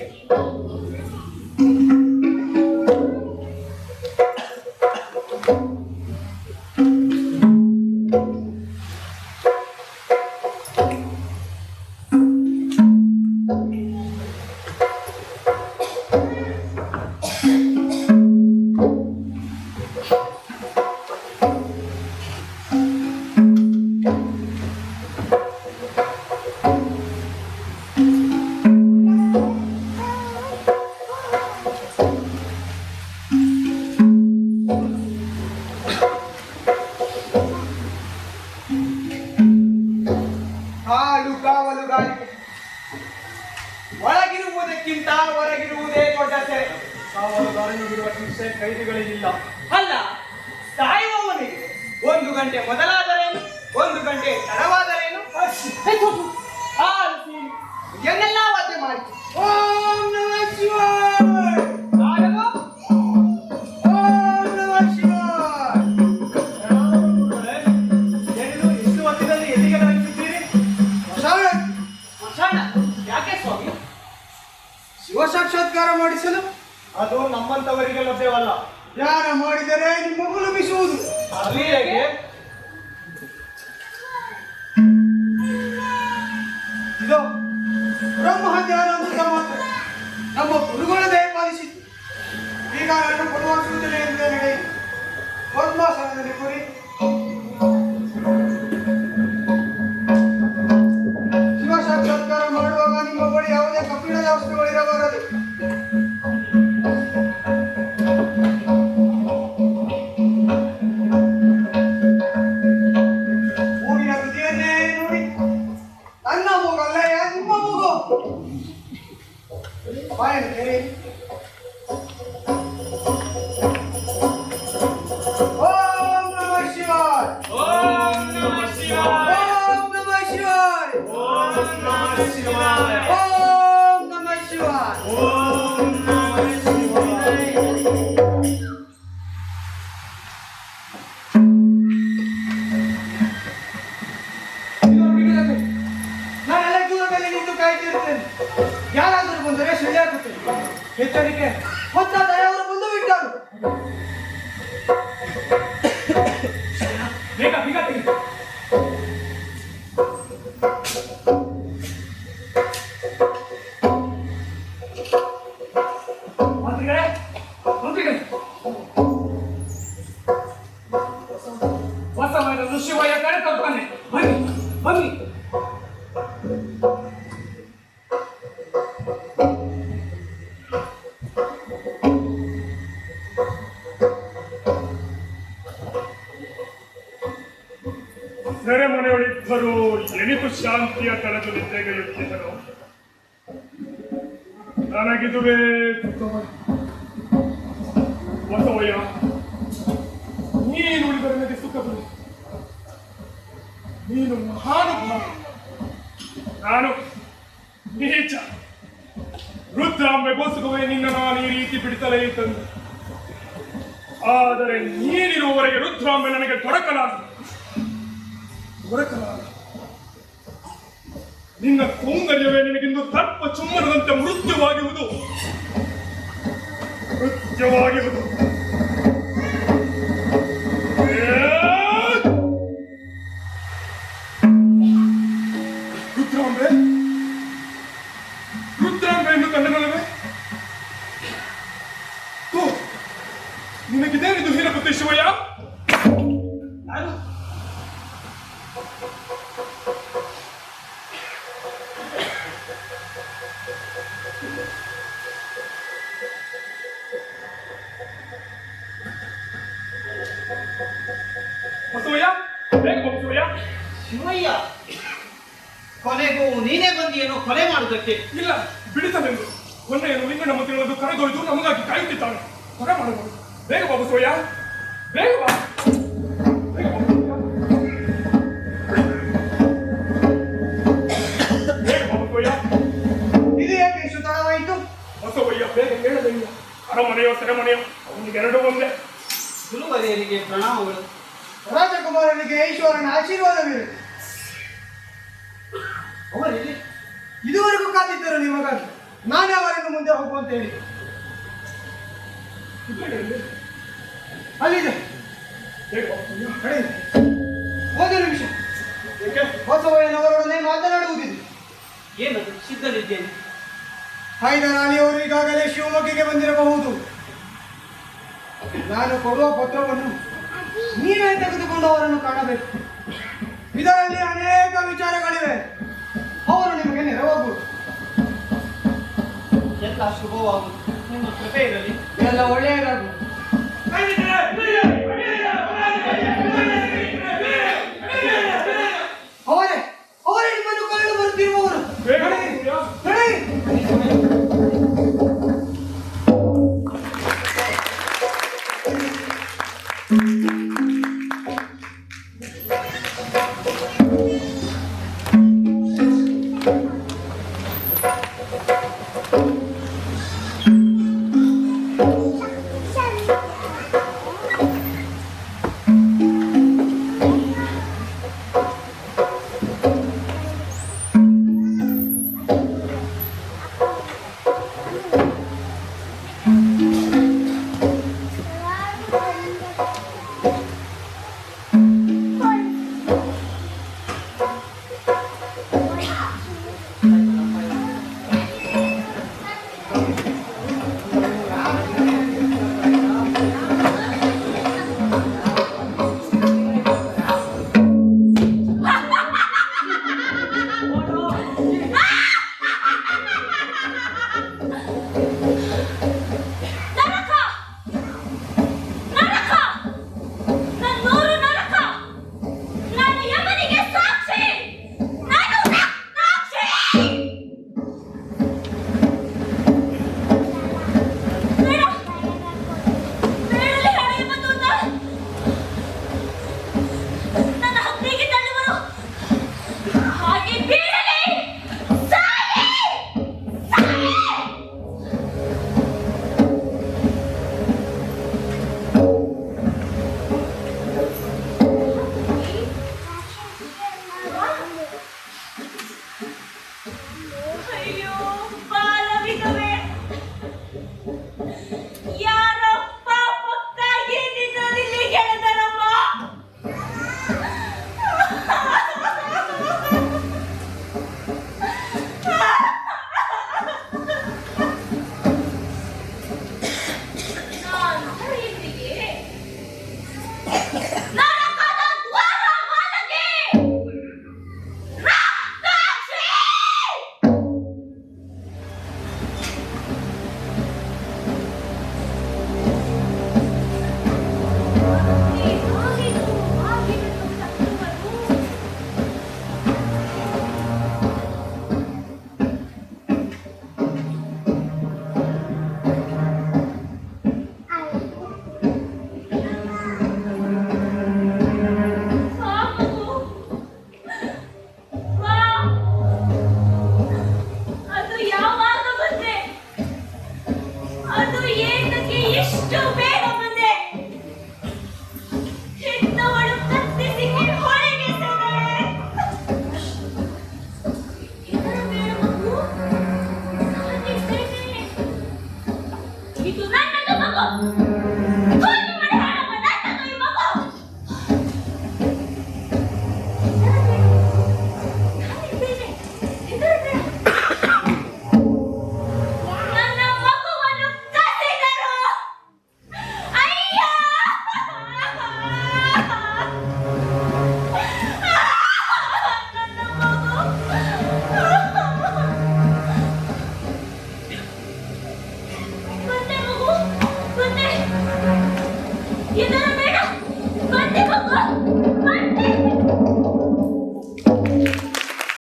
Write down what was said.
うん。ಬಿಡುವ ಶಿಕ್ಷೆ ಕೈದಿಗಳಿಗಿಲ್ಲ. ಅಲ್ಲ ಸಾಯುವವನಿಗೆ ಒಂದು ಗಂಟೆ ಮೊದಲಾದರೇನು? ಒಂದು ಗಂಟೆ ತಡವಾದರೇನು? ಇದನ್ನೆಲ್ಲ ವಾದ್ಯ ಮಾಡಿ? ಓಂ ನಮಃ ಶಿವಾಯ. ಯಾಕೆ ಸ್ವಾಮಿ? ಶಿವ ಸಾಕ್ಷಾತ್ಕಾರ ಮಾಡಿಸಲು ಅದು ನಮ್ಮಂತವರಿಗೆ ಲಭ್ಯವಲ್ಲ. ಧ್ಯಾನ ಮಾಡಿದರೆ ನಿಮ್ಮ ಬಿಸುವುದು ಅದು ಹೇಗೆ ಇದು ಬ್ರಹ್ಮ ಧ್ಯಾನ ಅಂತ ಮಾತ್ರ. ನಮ್ಮ ಗುರುಗಳು ದಯಪಾಲಿಸಿದ್ದು ಈಗ ನಾನು ಕೊಡುವ ಸೂಚನೆಯಂತೆ ನಡೆಯಿತು ಪದ್ಮಾಸನದಲ್ಲಿ ಕುರಿ. ಶಿವ ಸಾಕ್ಷಾತ್ಕಾರ ಮಾಡುವಾಗ ನಿಮ್ಮ ಬಳಿ ಯಾವುದೇ ಕಬ್ಬಿಣದ ವಸ್ತುಗಳಿರಬಾರದು ಬೇಗ ಬೇಗ ತೆಗಿ ಮಂತ್ರಿಗಳೇ ಮಂತ್ರಿಗಳೇ ಬಸವನ ಋಷಿವಯ ಕರೆ ತರ್ತಾನೆ ಬನ್ನಿ ಬನ್ನಿ ನನಗಿದುವೇ ಬಸವಯ್ಯ ನೀನು ಉಳಿದರೆ ನನಗೆ ಸುಖ ಬರು ನೀನು ಮಹಾನುಭಾವ ನಾನು ನೀಚ ರುದ್ರಾಂಬೆ ರುದ್ರಾಂಬೆಗೋಸ್ಕರವೇ ನಿನ್ನ ನಾನು ಈ ರೀತಿ ಬಿಡಿಸಲೇ ತಂದೆ ಆದರೆ ನೀನಿರುವವರೆಗೆ ರುದ್ರಾಂಬೆ ನನಗೆ ದೊರಕಲಾರದು ದೊರಕಲಾರ ನಿನ್ನ ಸೌಂದರ್ಯವೇ ನಿನಗಿಂದು ತಪ್ಪ ಚುಮ್ಮನದಂತೆ ಮೃತ್ಯವಾಗಿರುವುದು. ಮೃತ್ಯವಾಗಿರುವುದು. ಶಿವಯ್ಯ ಕೊನೆಗೂ ನೀನೇ ಬಂದಿಯನ್ನು ಕೊಲೆ ಮಾಡುವುದಕ್ಕೆ ಇಲ್ಲ ಬಿಡಿಸಲೆಂದು ಕೊನೆಯನ್ನು ಲಿಂಗನ ಮಂತ್ರಿಗಳದ್ದು ಕರೆದೊಯ್ದು ನಮಗಾಗಿ ಕಾಯುತ್ತಿದ್ದಾನೆ. ಕೊಲೆ ಮಾಡಬಹುದು ಬೇಗ ಬಾಬು ಸೋಯ್ಯ ಬೇಗ ಬಾ. ಅರಮನೆಯೋ ಸೆರೆಮನೆಯೋ ಅವನಿಗೆ ಎರಡು ಒಂದೇ. ಗುರುವರಿಯರಿಗೆ ಪ್ರಣಾಮಗಳು. ರಾಜಕುಮಾರನಿಗೆ ಈಶ್ವರನ ಆಶೀರ್ವಾದವಿರಲಿ ಇದುವರೆಗೂ ಕಾದಿದ್ದರು ನಿಮಗಾಗಿ ನಾನೇ ಅವರನ್ನು ಮುಂದೆ ಹೋಗುವಂತ ಹೇಳಿ. ಅಲ್ಲಿದೆ. ಒಂದು ನಿಮಿಷ. ಏಕೆ ಬಸವಯ್ಯನವರೊಡನೆ ಮಾತನಾಡುವುದಿದೆ ಏನದು? ಸಿದ್ಧನಿದ್ದೇನೆ. ಹೈದರಾಳಿಯವರು ಈಗಾಗಲೇ ಶಿವಮೊಗ್ಗಿಗೆ ಬಂದಿರಬಹುದು. ನಾನು ಕೊಡುವ ಪತ್ರವನ್ನು ನೀವೇ ತೆಗೆದುಕೊಂಡು ಅವರನ್ನು ಕಾಣಬೇಕು. ಇದರಲ್ಲಿ ಅನೇಕ ವಿಚಾರಗಳಿವೆ. ಅವರು ನಿಮಗೆ ನೆರವಾಗುವುದು ಎಲ್ಲ ಶುಭವಾಗುವುದು. ನಿಮ್ಮ ಕೃಪೆ ಇರಲಿ. ಎಲ್ಲ ಒಳ್ಳೆಯದಾಗುವುದು. stupid!